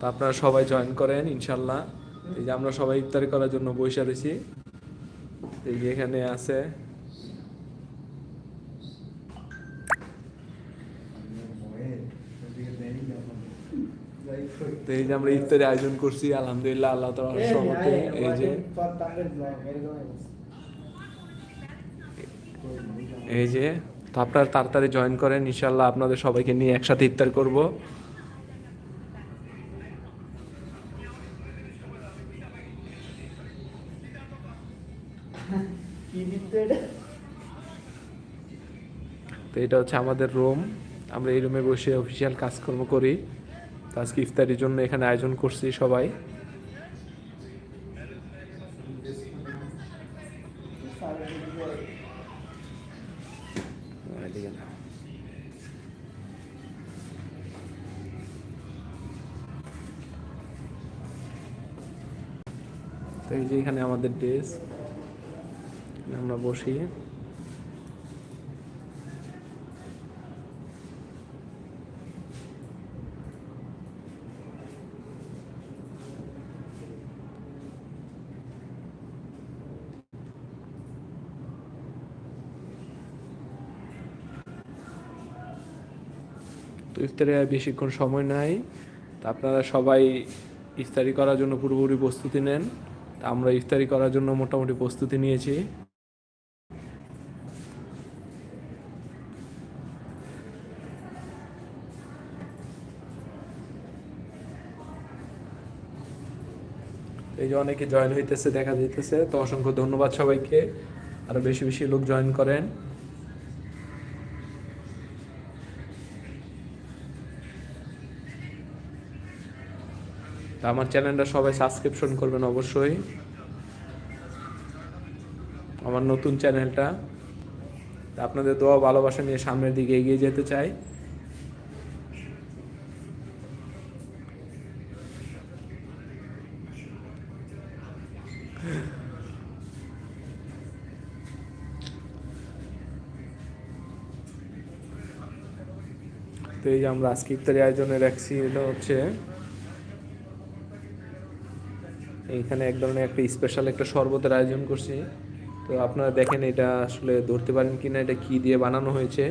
তো আপনারা সবাই জয়েন করেন ইনশাল্লাহ। এই যে আমরা সবাই ইফতারি করার জন্য বসে রয়েছি। এই যে এখানে আছে। তো এই যে আমরা ইফতারি আয়োজন করছি আলহামদুলিল্লাহ আল্লাহ তাআলার রহমতে। এই যে এই যে তো আপনারা তাড়াতাড়ি জয়েন করেন ইনশাল্লাহ আপনাদের সবাইকে নিয়ে একসাথে ইফতার করব তো এটা হচ্ছে আমাদের রুম। আমরা এই রুমে বসে অফিসিয়াল কাজকর্ম করি। তো আজকে ইফতারির জন্য এখানে আয়োজন করছি সবাই। তো এই যে এখানে আমাদের ড্রেস আমরা বসি। ইফতারে বেশিক্ষণ সময় নাই। তা আপনারা সবাই ইফতারি করার জন্য পুরোপুরি প্রস্তুতি নেন। তা আমরা ইফতারি করার জন্য মোটামুটি প্রস্তুতি নিয়েছি। এই যে অনেকে জয়েন হইতেছে, দেখা যাইতেছে। তো অসংখ্য ধন্যবাদ সবাইকে। আরও বেশি বেশি লোক জয়েন করেন। তা আমার চ্যানেলটা সবাই সাবস্ক্রিপশন করবেন অবশ্যই। আমার নতুন চ্যানেলটা। আপনাদের দোয়া ভালোবাসা নিয়ে সামনের দিকে এগিয়ে যেতে চাই। তো এই যে আমরা আজকে ইফতারি আয়োজনে রাখছি, এটা হচ্ছে এইখানে এক ধরনের একটা স্পেশাল একটা শরবতের আয়োজন করছি। তো আপনারা দেখেন এটা আসলে ধরতে পারেন কি না এটা কী দিয়ে বানানো হয়েছে।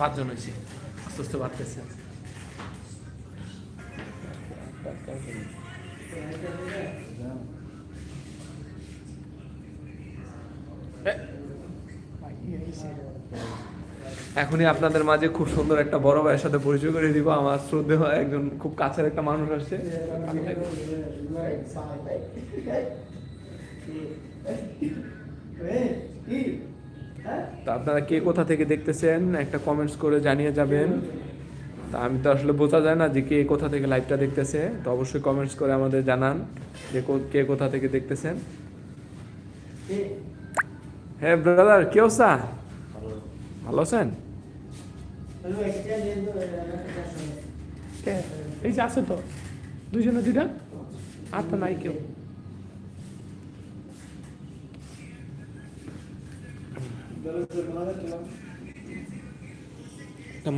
পাঁচজন হয়েছি। আস্তে আস্তে বাড়তেছে এখনই আপনাদের মাঝে খুব সুন্দর একটা বড় ভাইয়ের সাথে পরিচয় করে দিব। আমার শ্রদ্ধেয় একজন খুব কাছের একটা মানুষ আসছে। আপনারা কে কোথা থেকে দেখতেছেন, একটা কমেন্টস করে জানিয়ে যাবেন। তা আমি তো আসলে বোঝা যায় না যে কে কোথা থেকে লাইভটা দেখতেছে, তো অবশ্যই কমেন্টস করে আমাদের জানান যে কে কোথা থেকে দেখতেছেন। হ্যাঁ ব্রাদার কি অবস্থা? ভালো আছেন? এই যে আছে তো দুজনে দুইটা? আর তো নাই কেউ।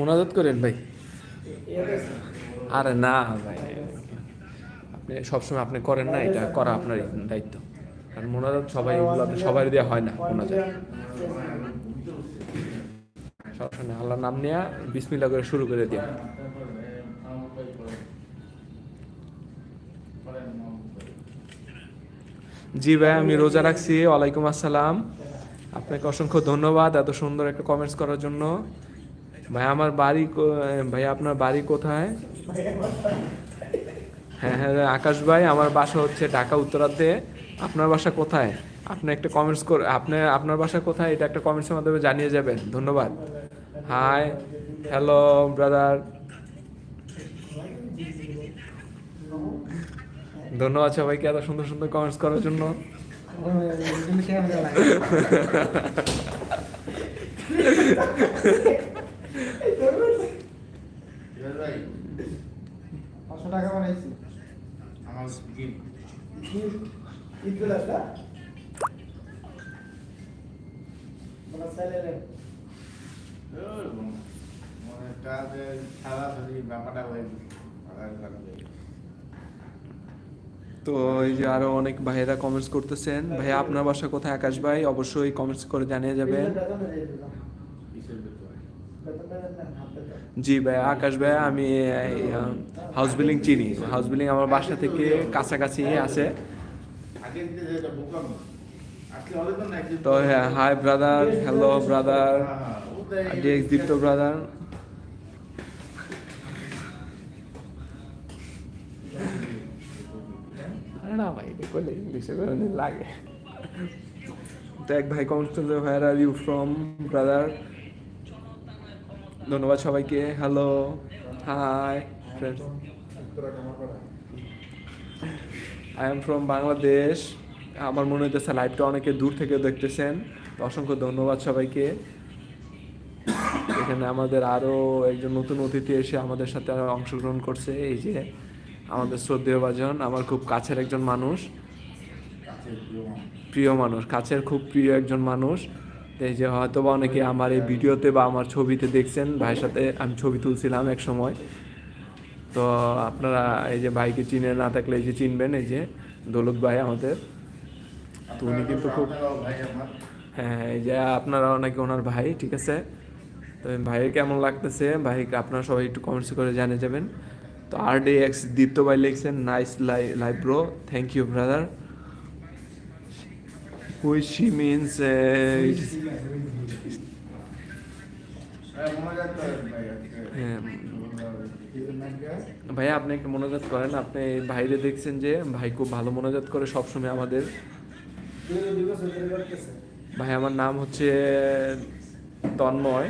মোনাজাত করেন ভাই? আরে না ভাই। আপনি সবসময় আপনি করেন না, এটা করা আপনার দায়িত্ব। কারণ মোনাজাত সবাই সবাই দেওয়া হয় না, মোনাজাত। সবসময় নাম বিসমিল্লা করে শুরু করে দিয়া জি ভাই, আমি রোজা রাখছি, ওয়ালাইকুম আসসালাম। আপনাকে অসংখ্য ধন্যবাদ এত সুন্দর একটা কমেন্টস করার জন্য। ভাই, আমার বাড়ি ভাই, আপনার বাড়ি কোথায়? হ্যাঁ হ্যাঁ আকাশ ভাই, আমার বাসা হচ্ছে ঢাকা উত্তরাতে। আপনার বাসা কোথায়? আপনি একটা কমেন্টস করে আপনি আপনার বাসা কোথায়? এটা একটা কমেন্টসের মাধ্যমে জানিয়ে যাবেন। ধন্যবাদ। হাই হ্যালো ব্রাদার ধন্যবাদ সবাইকে এত সুন্দর সুন্দর কমেন্টস করার জন্য। পাঁচশো টাকা বানাইছি আমার গিফট ঈদগুলো একটা বলা চাইলে মানে কাজে খেলাধুলি ব্যাপারটা হয়ে ভালো লাগবে তো এই যে আরও অনেক ভাইয়েরা কমেন্টস করতেছেন, ভাইয়া, আপনার বাসা কোথায়, আকাশ ভাই? অবশ্যই কমেন্টস করে জানিয়ে যাবেন। জি ভাই আকাশ ভাই আমি হাউস বিল্ডিং চিনি। হাউস বিল্ডিং আমার বাসা থেকে কাছাকাছি আছে। তো হ্যাঁ hi brother hello brother DX Dipto brother না ভাই করলে ইংলিশে লাগে। তো ভাই কমেন্ট ভাইয়ার আর ইউ ফ্রম ব্রাদার ধন্যবাদ সবাইকে। Hello hi friends I am from Bangladesh আমার মনে হইতেছে লাইভটা অনেকে দূর থেকে দেখতেছেন। অসংখ্য ধন্যবাদ সবাইকে। এখানে আমাদের আরও একজন নতুন অতিথি এসে আমাদের সাথে অংশগ্রহণ করছে। এই যে আমাদের শ্রদ্ধেয় বাজন আমার খুব কাছের একজন মানুষ। প্রিয় মানুষ। কাছের খুব প্রিয় একজন মানুষ। এই যে হয়তো বা অনেকে আমার এই ভিডিওতে বা আমার ছবিতে দেখছেন ভাইয়ের সাথে আমি ছবি তুলছিলাম এক সময়। তো আপনারা এই যে ভাইকে চিনে না থাকলে এই যে চিনবেন এই যে দৌলত ভাই আমাদের। তো উনি কিন্তু খুব আমার। হ্যাঁ এই যে আপনারা অনেকে ওনার ভাই ঠিক আছে? তো ভাইয়ের কেমন লাগতেছে? ভাইকে আপনারা সবাই একটু কমেন্টস করে জানিয়ে যাবেন। তো আর ডি এক্স দীপ্ত ভাই লিখছেন nice lie live bro thank you brother which she means? ভাইয়া আপনি একটু মনোজাত করেন। আপনি ভাইরে দেখছেন যে ভাই খুব ভালো মনোজাত করে সবসময় আমাদের। ভাই আমার নাম হচ্ছে তন্ময়।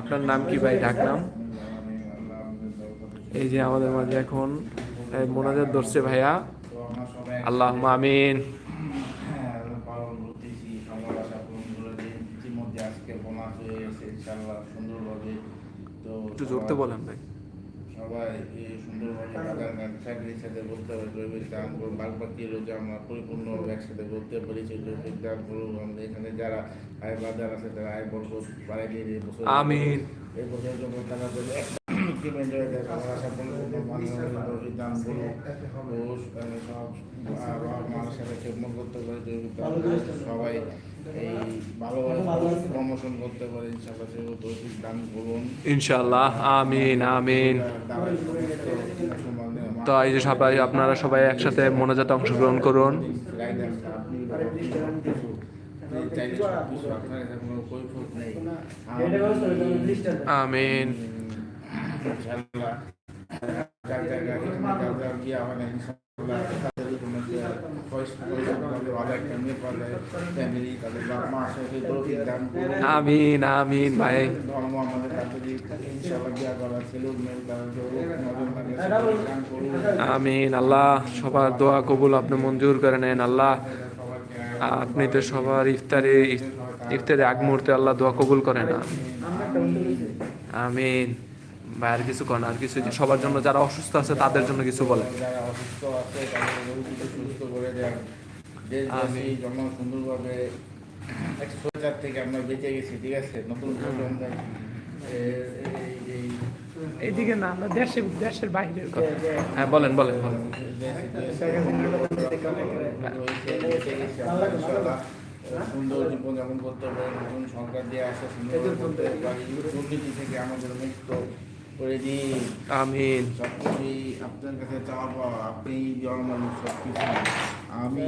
আপনার নাম কি ভাই? ডাকনাম এই যে আমাদের মাঝে এখন মোনাজাত ধরছে ভাইয়া। আল্লাহ আমিন। একটু জোরতে বলেন ভাই। সবাই সুন্দরভাবে চাকরির সাথে বলতে হবে জৈবিক দান করুন বাদ বাকি রোজা আমরা পরিপূর্ণভাবে একসাথে বলতে পেরেছি জৈবিক দান করুন আমাদের এখানে যারা আয় বাজার আছে তারা আয় বরকত বাড়াই দিয়ে বছর আমিন। এই বছর আশা দান সব সাথে খেদমত করতে পারে। সবাই এই ভালোভাবে প্রমোশন করতে পারে ইনশাআল্লাহ দান করুন ইনশাআল্লাহ আমিন আমিন তো এই যে সবাই আপনারা সবাই একসাথে মোনাজাতে অংশগ্রহণ করুন। আমিন। আমিন আমিন ভাই। আমিন, আল্লাহ, সবার দোয়া কবুল আপনি মঞ্জুর করে নেন, আল্লাহ। আপনি তো সবার ইফতারে ইফতারে আগ মুহূর্তে আল্লাহ দোয়া কবুল করেন। আমিন। ভাই আর কিছু করেন আর কিছু সবার জন্য যারা অসুস্থ আছে তাদের জন্য কিছু বলেন। যারা অসুস্থ আছে তাদের সুস্থ করে দেন। দেশবাসী জন্য সুন্দরভাবে থেকে আমরা বেঁচে গেছি ঠিক আছে? নতুন এইদিকে না আমরা দেশে দেশের বাইরের কথা। হ্যাঁ বলেন বলেন বলেন। সুন্দর জীবন যাপন করতে পারে নতুন সরকার দিয়ে আসে সুন্দর দুর্নীতি থেকে আমাদের মুক্ত। করে দিই আমিন। সবকিছুই আপনার কাছে চাওয়া আপনি জন্মানো সবকিছু। আমি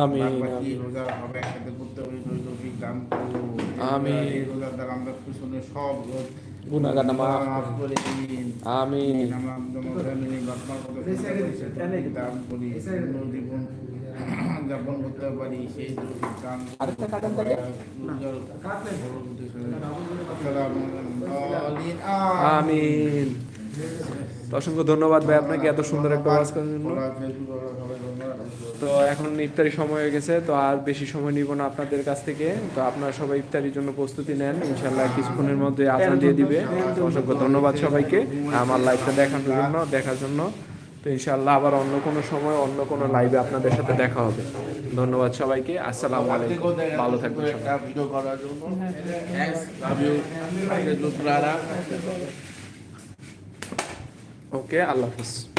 আমিন, আমিন। রোজা হবে একসাথে করতে পারি তৌফিক দান করুন। আমিন। এই রোজার দ্বারা আমরা পিছনে সব গুনাহগার মাফ মাফ করে দিন। আমিন। আমরা ফ্যামিলি বাপমার কথা দান করি জীবন যাপন করতে পারি সেই দান। আসসালামু। আমিন। অসংখ্য ধন্যবাদ ভাই আপনাকে এত সুন্দর একটা আওয়াজ করার জন্য। তো এখন ইফতারি সময় হয়ে গেছে, তো আর বেশি সময় নিব না আপনাদের কাছ থেকে। তো আপনারা সবাই ইফতারির জন্য প্রস্তুতি নেন ইনশাল্লাহ কিছুক্ষণের মধ্যে আজান দিয়ে দিবে। অসংখ্য ধন্যবাদ সবাইকে। আমার লাইভটা দেখানোর জন্য, দেখার জন্য। তো ইনশাল্লাহ আবার অন্য কোনো সময় অন্য কোনো লাইভে আপনাদের সাথে দেখা হবে। ধন্যবাদ সবাইকে আসসালামু আলাইকুম। ভালো থাকবেন একটা ভিডিও করার জন্য। ওকে আল্লাহ হাফিজ।